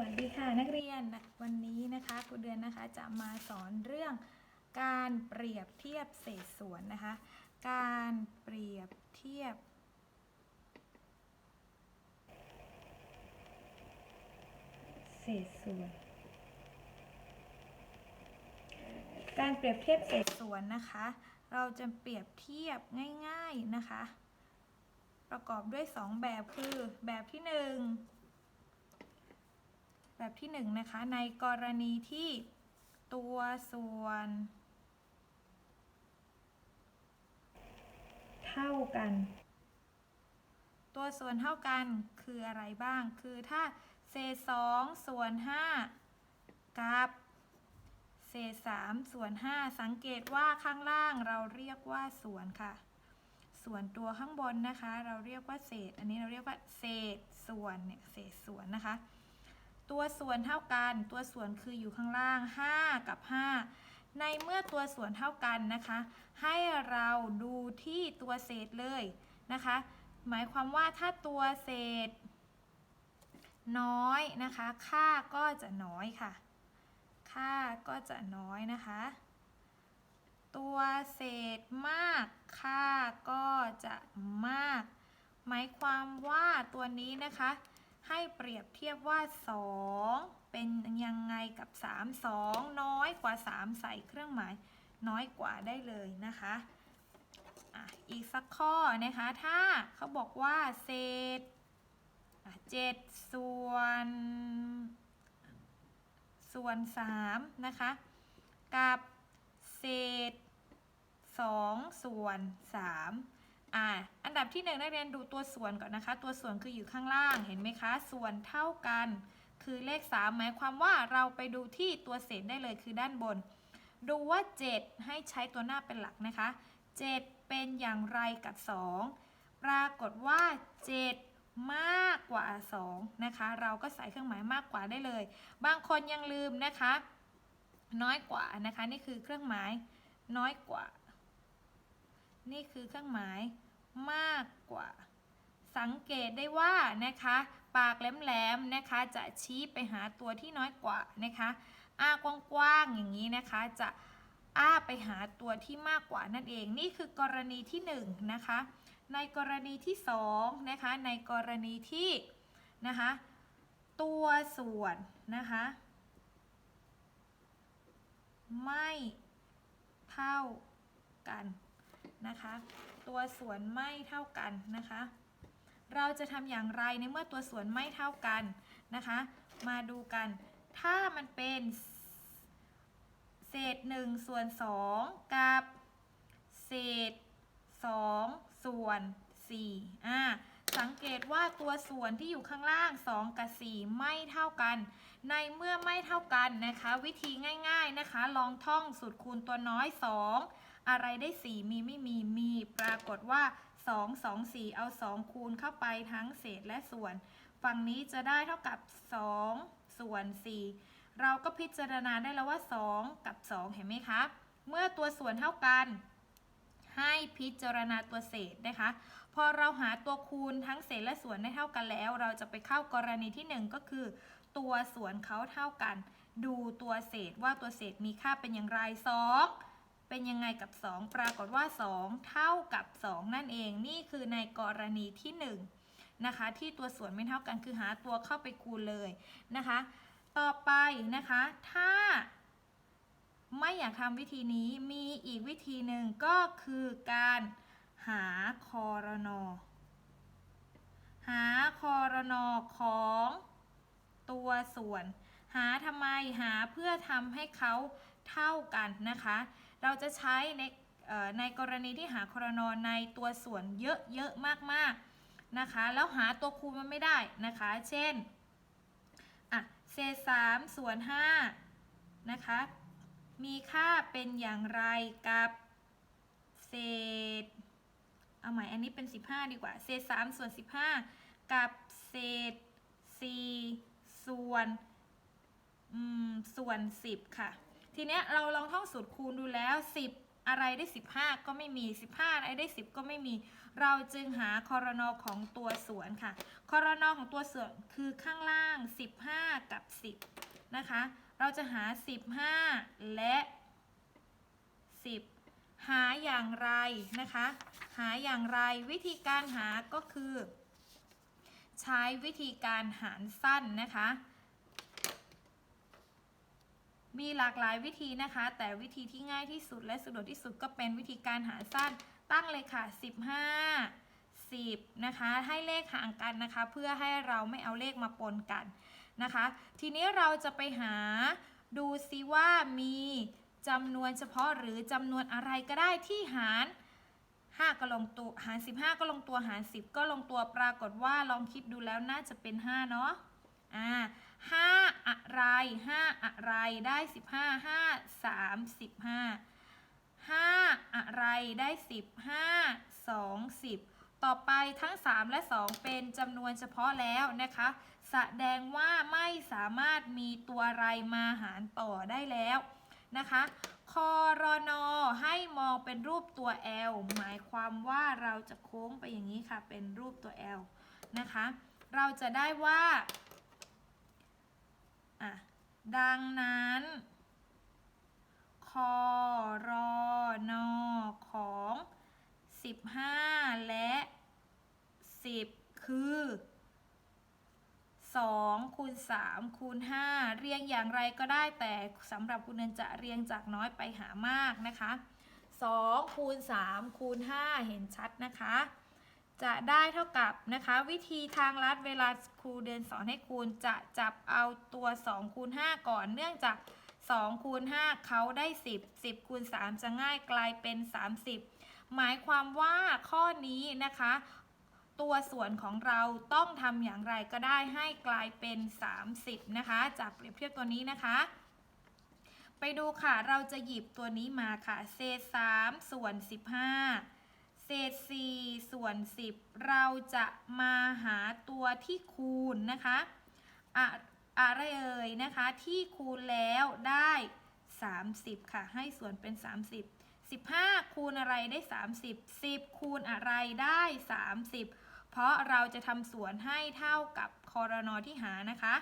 วัสดีค่ะนักเรียนวันนี้นะคะครูเดือนนะคะจะมาสอนเรื่องการเปรียบเทียบเศษส่วนนะคะ การเปรียบเทียบ เศษส่วน การเปรียบเทียบเศษส่วนนะคะ เราจะเปรียบเทียบง่าย ๆนะคะ ประกอบด้วย 2 แบบคือแบบที่ 1 แบบที่1นงนะคะ ในกรณีที่ตัวส่วน เท่ากัน ตัวส่วนเท่ากันคืออะไรบ้าง คือถ้าเศษ2ส่วน5กับเศษ3ส่วน5สังเกตว่าข้างล่างเราเรียกว่าส่วนค่ะ ส่วนตัวข้างบนนะคะ เราเรียกว่าเศษ อันนี้เราเรียกว่าเศษส่วนเนี่ยเศษส่วนนะคะ ตัวส่วนเท่ากัน ตัวส่วนคืออยู่ข้างล่าง 5 กับ 5 ในเมื่อตัวส่วนเท่ากันนะคะ ให้เราดูที่ตัวเศษเลยนะคะ หมายความว่าถ้าตัวเศษ น้อยนะคะ ค่าก็จะน้อยค่ะ ค่าก็จะน้อยนะคะ ตัวเศษมาก ค่าก็จะมาก หมายความว่าตัวนี้นะคะ ให้เปรียบเทียบว่า 2 เป็นยังไงกับ 3 2 น้อยกว่า 3 ใส่เครื่องหมาย น้อยกว่าได้เลยนะคะอะอีกสักข้อนะคะ ถ้าเขาบอกว่าเศษอะ7ส่วน ส่วน3นะคะ กับเศษ2ส่วน3 อ่าอันดับที่หนึ่งนักเรียนดูตัวส่วนก่อนนะคะ ตัวส่วนคืออยู่ข้างล่างเห็นไหมคะ ส่วนเท่ากัน คือเลข 3 หมายความว่าเราไปดูที่ตัวเศษได้เลยคือด้านบน ดูว่า 7 ให้ใช้ตัวหน้าเป็นหลักนะคะ 7 เป็นอย่างไรกับ 2 ปรากฏว่า 7 มากกว่า 2 นะคะ เราก็ใส่เครื่องหมายมากกว่าได้เลย บางคนยังลืมนะคะ น้อยกว่านะคะ นี่คือเครื่องหมายน้อยกว่า นี่คือเครื่องหมาย มากกว่า สังเกตได้ว่านะคะ ปากแหลมๆนะคะ จะชี้ไปหาตัวที่น้อยกว่านะคะอ้ากว้างๆอย่างนี้นะคะ จะอ้าไปหาตัวที่มากกว่านั่นเอง นี่คือกรณีที่1นงนะคะ ในกรณีที่2นะคะ ในกรณีที่นะคะ ตัวส่วนนะคะ ไม่เท่ากันนะคะ ตัวส่วนไม่เท่ากันนะคะ เราจะทำอย่างไรในเมื่อตัวส่วนไม่เท่ากันนะคะ มาดูกัน ถ้ามันเป็นเศษ1ส่วน2กับเศษ2ส่วน4อ่าสังเกตว่าตัวส่วนที่อยู่ข้างล่าง 2 กับ 4 ไม่เท่ากัน ในเมื่อไม่เท่ากันนะคะ วิธีง่าย ๆนะคะ ลองท่องสูตรคูณตัวน้อย 2 อะไรได้ 4 มีไม่มีมี ปรากฏว่า 2 2 4 เอา 2 คูณเข้าไปทั้งเศษและส่วน ฝั่งนี้จะได้เท่ากับ 2 ส่วน 4 เราก็พิจารณาได้แล้วว่า 2 กับ 2 เห็นไหมคะ เมื่อตัวส่วนเท่ากัน ให้พิจารณาตัวเศษนะคะ พอเราหาตัวคูณทั้งเศษและส่วนได้เท่ากันแล้ว เราจะไปเข้ากรณีที่ 1 ก็คือ ตัวส่วนเขาเท่ากัน ดูตัวเศษว่าตัวเศษมีค่าเป็นอย่างไร2 เป็นยังไงกับ 2 ปรากฏว่า 2 เท่ากับ 2 นั่นเอง นี่คือในกรณีที่ 1 นะคะ ที่ตัวส่วนไม่เท่ากันคือหาตัวเข้าไปคูณเลยนะคะ ต่อไปนะคะ ถ้าไม่อยากทำวิธีนี้มีอีกวิธีหนึ่งก็คือการหาคอรนอหาคอรนอของตัวส่วน หาทำไมหาเพื่อทำให้เขาเท่ากันนะคะ เราจะใช้ในในกรณีที่หาครนอในตัวส่วนเยอะๆมากๆนะคะ แล้วหาตัวคูณมันไม่ได้นะคะ เช่นอะเศษ3ส่วน5นะคะ มีค่าเป็นอย่างไรกับเศษเอาใหม่อันนี้เป็น 15 ดีกว่า เศษ3ส่วน 15 กับเศษ4ส่วนส่วน 10 ค่ะ ทีเนี้ยเราลองท่องสูตรคูณดูแล้ว 10 อะไรได้ 15 ก็ไม่มี 15 อะไรได้ 10 ก็ไม่มี เราจึงหาคอรนอของตัวส่วนค่ะคอรนอของตัวส่วนคือข้างล่าง 15 กับ 10 นะคะ เราจะหา 15 และ 10 หาอย่างไรนะคะ หาอย่างไรวิธีการหาก็คือ ใช้วิธีการหารสั้นนะคะ มีหลากหลายวิธีนะคะ แต่วิธีที่ง่ายที่สุดและสะดวกที่สุดก็เป็นวิธีการหารสั้นตั้งเลยค่ะ 15 10นะคะ ให้เลขห่างกันนะคะ เพื่อให้เราไม่เอาเลขมาปนกันนะคะ ทีนี้เราจะไปหาดูซิว่ามีจำนวนเฉพาะหรือจำนวนอะไรก็ได้ที่หาร 5 ก็ลงตัวหาร 15 ก็ลงตัวหาร 10 ก็ลงตัวปรากฏว่าลองคิดดูแล้วน่าจะเป็น 5 เนาะอ่า ห้าอะไรห้าอะไรได้สิบห้าห้าสามสิบห้าห้าอะไรได้สิบห้าสองสิบต่อไปทั้ง 3 และ 2 เป็นจำนวนเฉพาะแล้วนะคะ แสดงว่าไม่สามารถมีตัวอะไรมาหารต่อได้แล้วนะคะคอรนอให้มองเป็นรูปตัว L หมายความว่าเราจะโค้งไปอย่างนี้ค่ะ เป็นรูปตัว L นะคะ เราจะได้ว่า อะ ดังนั้นคอรอนอของ15และ10คือ2คูณ3คูณ5เรียงอย่างไรก็ได้แต่สำหรับคุณเนินจะเรียงจากน้อยไปหามากนะคะ2คูณ3คูณ5เห็นชัดนะคะ จะได้เท่ากับนะคะ วิธีทางลัดเวลาครูเดินสอนให้คูณจะจับเอาตัว2คูณ5ก่อน เนื่องจาก2คูณ5เขาได้ 10 10คูณ3จะง่ายกลายเป็น 30 หมายความว่าข้อนี้นะคะ ตัวส่วนของเราต้องทำอย่างไรก็ได้ให้กลายเป็น 30 นะคะจากเปรียบเทียบตัวนี้นะคะ ไปดูค่ะเราจะหยิบตัวนี้มาค่ะเศษ3ส่วน 15 เศษ4ส่วน 10 เราจะมาหาตัวที่คูณนะคะอะอะไรเอ่ยนะคะที่คูณแล้วได้ 30 ค่ะ ให้ส่วนเป็น 30 15 คูณอะไรได้ 30 10 คูณอะไรได้ 30 เพราะเราจะทำส่วนให้เท่ากับคอรนอที่หานะคะ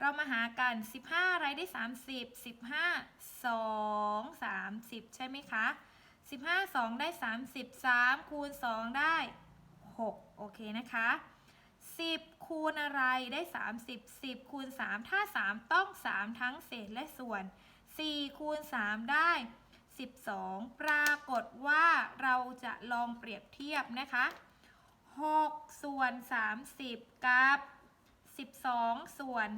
เรามาหากัน 15 อะไรได้ 30 15 2 30 ใช่ไหมคะ 15 2 ได้ 30 3 คูณ 2 ได้ 6 โอเคนะคะ 10 คูณอะไรได้ 30 10 คูณ 3 ถ้า 3 ต้อง 3 ทั้งเศษและส่วน 4 คูณ 3 ได้ 12 ปรากฏว่าเราจะลองเปรียบเทียบนะคะ 6 ส่วน 30 กับ 12 ส่วน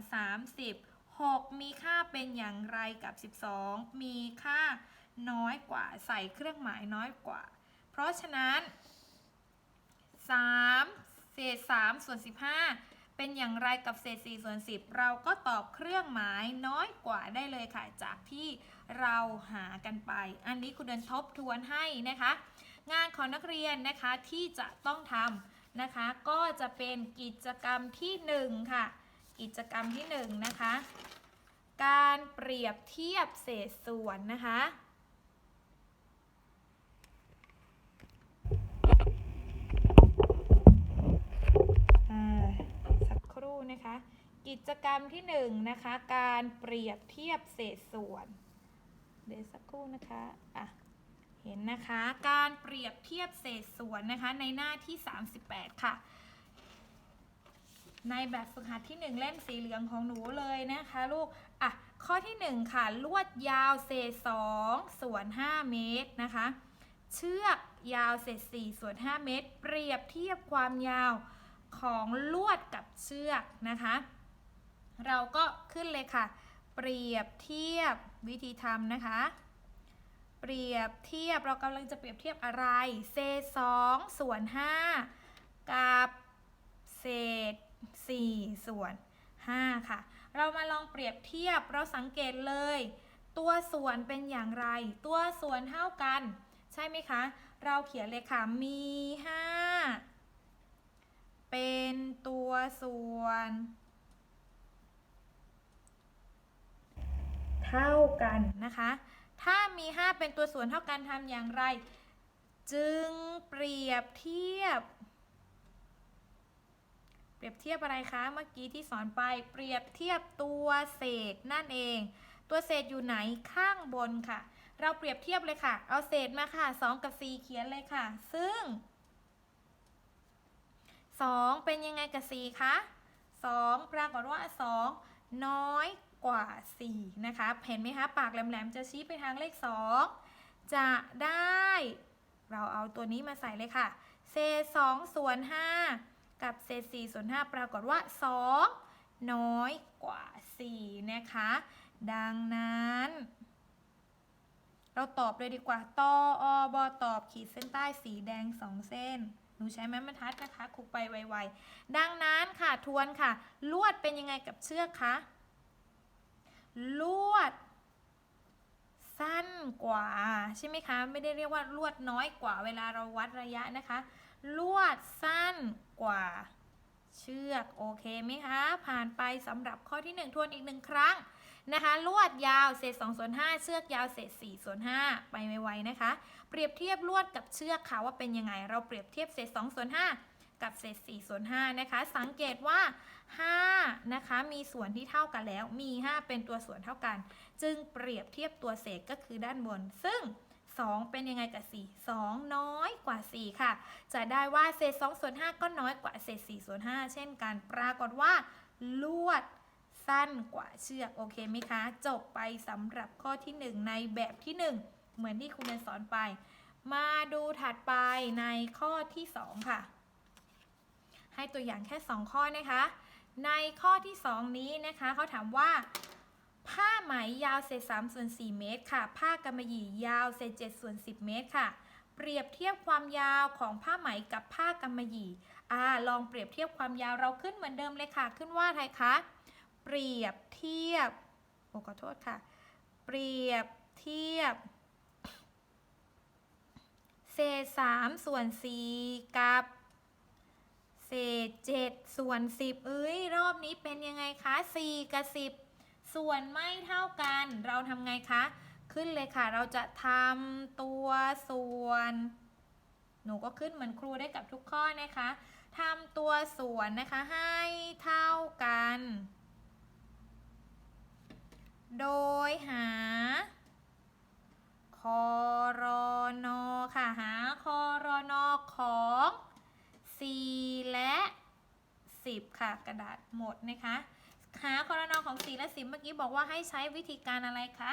30 6 มีค่าเป็นอย่างไรกับ 12 มีค่า น้อยกว่า ใส่เครื่องหมายน้อยกว่า เพราะฉะนั้น 3 เศษ 3 ส่วน 15 เป็นอย่างไรกับเศษ 4 ส่วน 10 เราก็ตอบเครื่องหมายน้อยกว่าได้เลยค่ะ จากที่เราหากันไป อันนี้คุณเดินทบทวนให้นะคะ งานของนักเรียนนะคะที่จะต้องทำนะคะ ก็จะเป็นกิจกรรมที่ 1 ค่ะ กิจกรรมที่ 1 นะคะการเปรียบเทียบเศษส่วนนะคะ อ่าสักครู่ นะคะ กิจกรรมที่หนึ่งนะคะ การเปรียบเทียบเศษส่วน เดี๋ยวสักครู่นะคะอะเห็นนะคะการเปรียบเทียบเศษส่วนนะคะในหน้าที่ 38 ค่ะ ในแบบฝึกหัดที่ 1 เล่มสีเหลืองของหนูเลยนะคะลูกอะข้อที่ 1 ค่ะ ลวดยาวเศษ2ส่วน 5 เมตรนะคะ เชือกยาวเศษ4ส่วน 5 เมตร เปรียบเทียบความยาว ของลวดกับเชือกนะคะ เราก็ขึ้นเลยค่ะ เปรียบเทียบวิธีทำนะคะ เปรียบเทียบเรากำลังจะเปรียบเทียบอะไร เศษ2ส่วน5กับเศษ4ส่วน5ค่ะ เรามาลองเปรียบเทียบเราสังเกตเลย ตัวส่วนเป็นอย่างไร ตัวส่วนเท่ากัน ใช่ไหมคะ เราเขียนเลยค่ะมี5 เป็นตัวส่วน เท่ากันนะคะ ถ้ามี 5 เป็นตัวส่วนเท่ากันทำอย่างไร จึงเปรียบเทียบ เปรียบเทียบอะไรคะเมื่อกี้ที่สอนไปเปรียบเทียบตัวเศษนั่นเอง ตัวเศษอยู่ไหนข้างบนค่ะ เราเปรียบเทียบเลยค่ะ เอาเศษมาค่ะ 2 กับ 4 เขียนเลยค่ะ ซึ่ง 2 เป็นยังไงกับ 4 คะ 2 ปรากฏว่า 2 น้อยกว่า 4 นะคะ เห็นไหมคะ ปากแหลมๆ จะชี้ไปทางเลข 2 จะได้ เราเอาตัวนี้มาใส่เลยค่ะ เศษ2ส่วน5กับเศษ4ส่วน5ปรากฏว่า 2 น้อยกว่า 4 นะคะ ดังนั้น เราตอบเลยดีกว่าตออบอตอบขีดเส้นใต้สีแดง 2 เส้น นูใช้ไม้บรรทัดนะคะคลุกไปไวๆ ดังนั้นค่ะทวนค่ะ ลวดเป็นยังไงกับเชือกคะ ลวด สั้นกว่าใช่ไหมคะ ไม่ได้เรียกว่าลวดน้อยกว่าเวลาเราวัดระยะนะคะ ลวดสั้นกว่า เชือกโอเคไหมคะ ผ่านไปสำหรับข้อที่ 1 ทวนอีกหนึ่งครั้งนะคะลวดยาวเศษ2ส่วน5เชือกยาวเศษ4ส่วน5ไปไวๆนะคะ เปรียบเทียบลวดกับเชือกค่ะว่าเป็นยังไง เราเปรียบเทียบเศษ2ส่วน5กับเศษ4ส่วน5นะคะ สังเกตว่า5นะคะมีส่วนที่เท่ากันแล้ว มี 5 เป็นตัวส่วนเท่ากัน จึงเปรียบเทียบตัวเศษก็คือด้านบน ซึ่ง 2 เป็นยังไงกับ 4 2 น้อยกว่า 4 ค่ะ จะได้ว่าเศษ2ส่วน5ก็น้อยกว่าเศษ4ส่วน5เช่นกันปรากฏว่า ลวดสั้นกว่าเชือกโอเคไหมคะ จบไปสำหรับข้อที่ 1 ในแบบที่ 1 เหมือนที่คุณเรียนสอนไป มาดูถัดไปในข้อที่ 2 ค่ะ ให้ตัวอย่างแค่ 2 ข้อนะคะ ในข้อที่ 2 นี้นะคะเขาถามว่า ผ้าไหมยาวเศษ3ส่วน4เมตรค่ะ ผ้ากำมะหยี่ยาวเศษ7ส่วน10 เมตรค่ะ เปรียบเทียบความยาวของผ้าไหมกับผ้ากำมะหยี่อ่าลองเปรียบเทียบความยาวเราขึ้นเหมือนเดิมเลยค่ะ ขึ้นว่าอะไรคะ เปรียบเทียบ โอ้ขอโทษค่ะ เปรียบเทียบ เศษ3ส่วน4กับเศษ7ส่วน10 เอ้ย รอบนี้เป็นยังไงคะ 4 กับ 10 ส่วนไม่เท่ากันเราทำไงคะ ขึ้นเลยค่ะ เราจะทำตัวส่วน หนูก็ขึ้นเหมือนครูได้กับทุกข้อนะคะทำตัวส่วนนะคะให้เท่ากัน โดยหาคอรอนอค่ะ หาคอรอนอของ 4 และ 10 ค่ะ กระดาษหมดนะคะ หาคอร ของ4และ10เมื่อกี้บอกว่าให้ใช้วิธีการอะไรคะ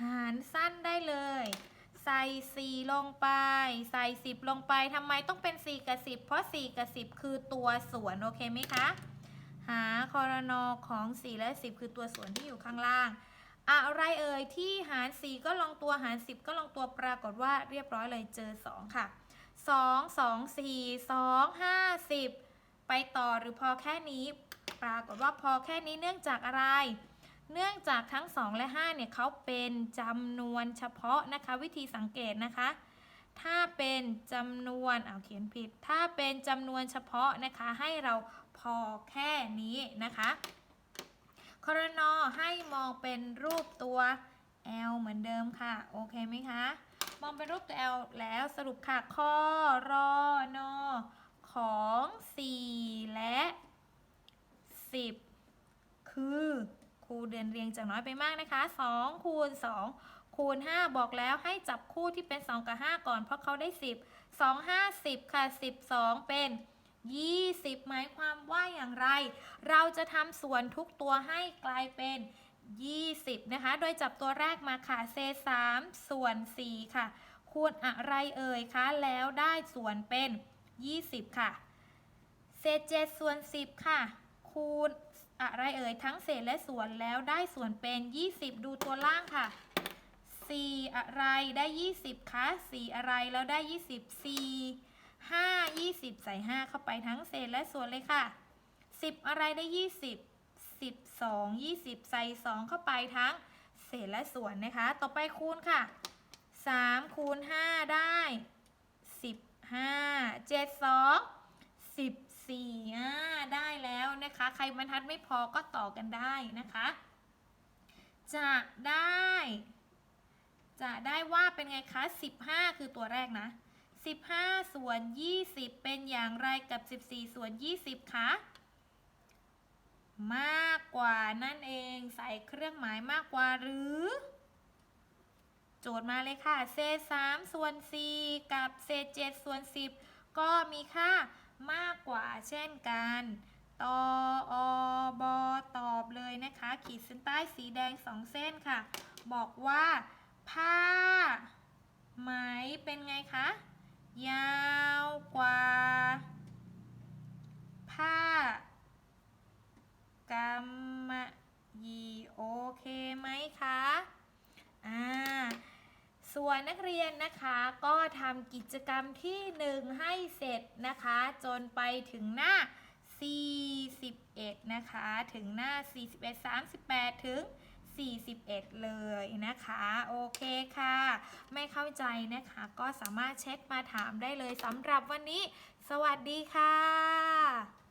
หารสั้นได้เลย ใส่ 4 ลงไป ใส่ 10 ลงไปทำไมต้องเป็น 4 กับ 10 เพราะ 4 กับ 10 คือตัวส่วน โอเคไหมคะ หาคอรนอของ 4 และ 10 คือตัวส่วนที่อยู่ข้างล่าง อะไรเอ่ยที่หาร 4 ก็ลองตัวหาร 10 ก็ลองตัวปรากฏว่าเรียบร้อยเลยเจอ 2 ค่ะ 2 2 4 2 5 10 ไปต่อหรือพอแค่นี้ ปรากฏว่าพอแค่นี้เนื่องจากอะไร เนื่องจากทั้ง 2 และ5เนี่ยเขาเป็นจำนวนเฉพาะนะคะวิธีสังเกตนะคะ ถ้าเป็นจำนวนเอาเขียนผิด ถ้าเป็นจำนวนเฉพาะนะคะให้เราพอแค่นี้นะคะครนอให้มองเป็นรูปตัว L เหมือนเดิมค่ะ โอเคไหมคะ มองเป็นรูปตัว L แล้วสรุปค่ะคอรอนอของ 4 และ 10 คือครูเดินเรียงจากน้อยไปมากนะคะ2คูณ2คูณ 5 บอกแล้วให้จับคู่ที่เป็น 2 กับ 5 ก่อนเพราะเขาได้ 10 2 5 10 ค่ะ 12 เป็น 20 หมายความว่าอย่างไร เราจะทำส่วนทุกตัวให้กลายเป็น 20 นะคะ โดยจับตัวแรกมาค่ะเศษ3ส่วน 4 ค่ะ คูณอะไรเอ่ยคะ แล้วได้ส่วนเป็น 20 ค่ะ เศษ7ส่วน 10 ค่ะ คูณ อะไรเอ่ยทั้งเศษและส่วนแล้วได้ส่วนเป็น 20 ดูตัวล่างค่ะ 4 อะไรได้ 20คะ4 อะไรแล้วได้ 20 4 5 20 ใส่ 5 เข้าไปทั้งเศษและส่วนเลยค่ะ 10 อะไรได้ 20 12 20 ใส่ 2 เข้าไปทั้งเศษและส่วนนะคะ ต่อไปคูณค่ะ 3 คูณ 5 ได้ 15 7 2 14อ่าได้แล้วนะคะ ใครบรรทัดไม่พอก็ต่อกันได้นะคะ จะได้ จะได้ว่าเป็นไงคะ 15 คือตัวแรกนะ 15 ส่วน 20 เป็นอย่างไรกับ 14 ส่วน 20 คะ มากกว่านั่นเองใส่เครื่องหมายมากกว่าหรือโจทย์มาเลยค่ะ เศษ3ส่วน4กับเศษ7ส่วน 10 ก็มีค่า มากกว่าเช่นกันตออบอตอบเลยนะคะ ขีดเส้นใต้สีแดง2เส้นค่ะ บอกว่า ผ้า ไหมเป็นไงคะ ยาวกว่า ผ้ากำมะยีโอเคไหมคะ อ่า ส่วนนักเรียนนะคะก็ทำกิจกรรมที่ 1 ให้เสร็จนะคะ จนไปถึงหน้า 41 นะคะ ถึงหน้า 41 38 ถึง 41 เลยนะคะ โอเคค่ะ ไม่เข้าใจนะคะ ก็สามารถเช็คมาถามได้เลยสำหรับวันนี้ สวัสดีค่ะ